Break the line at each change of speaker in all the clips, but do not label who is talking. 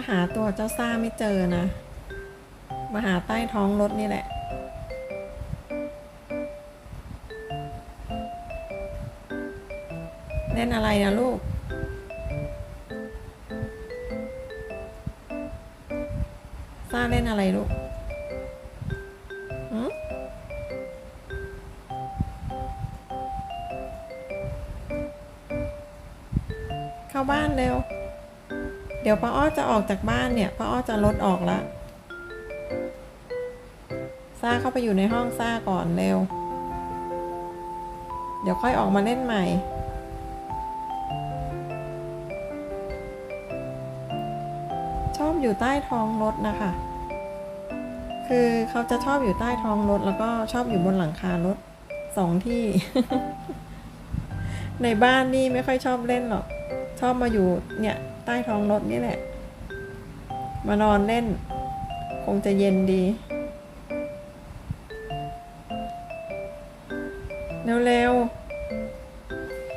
าหาตัวเจ้าซ่าไม่เจอนะ มาหาใต้ท้องรถนี่แหละ เล่นอะไรนะลูก ซ่าเล่นอะไรลูกหืมเข้าบ้านเร็ว เดี๋ยวป้าอ้อจะออกจากบ้านเนี่ยป้าอ้อจะรถออกล้วซ่าเข้าไปอยู่ในห้องซ่าก่อนเร็ว เดี๋ยวค่อยออกมาเล่นใหม่ ชอบอยู่ใต้ท้องรถนะคะ คือเขาจะชอบอยู่ใต้ท้องรถแล้วก็ชอบอยู่บนหลังคารถสองที่ ในบ้านนี่ไม่ค่อยชอบเล่นหรอก ชอบมาอยู่เนี่ย ต้ท้องรถนี่แหละ มานอนเล่น คงจะเย็นดี เร็ว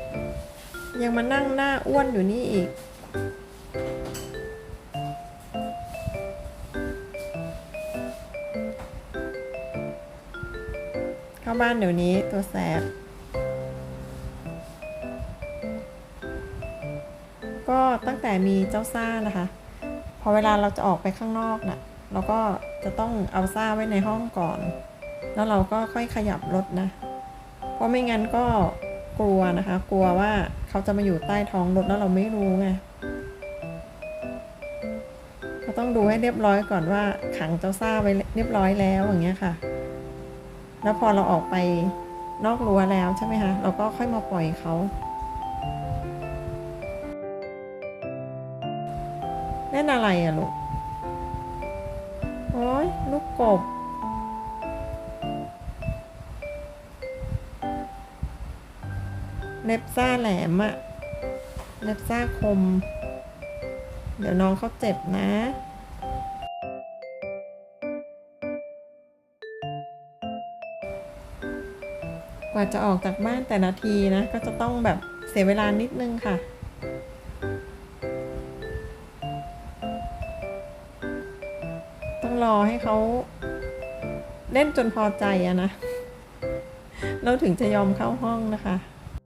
ๆ ยังมานั่งหน้าอ้วนอยู่นี่อีก เข้าบ้านเดี๋ยวนี้ตัวแสบ ก็ตั้งแต่มีเจ้าซ่านะคะ พอเวลาเราจะออกไปข้างนอกน่ะเราก็จะต้องเอาซ่าไว้ในห้องก่อน แล้วเราก็ค่อยขยับรถนะ เพราะไม่งั้นก็กลัวนะคะ กลัวว่าเขาจะมาอยู่ใต้ท้องรถแล้วเราไม่รู้ไงก็ต้องดูให้เรียบร้อยก่อนว่าขังเจ้าซ่าไว้เรียบร้อยแล้วอย่างเงี้ยค่ะ แล้วพอเราออกไปนอกรั้วแล้วใช่ไหมคะ เราก็ค่อยมาปล่อยเขา เล่นอะไรอะลูก โอ้ยลูกกบ เล็บซ่าแหลมอะเล็บซ่าคม เดี๋ยวน้องเขาเจ็บนะกว่าจะออกจากบ้านแต่ละทีนะ ก็จะต้องแบบเสียเวลานิดนึงค่ะ รอให้เขาเล่นจนพอใจอะนะ เราถึงจะยอมเข้าห้องนะคะ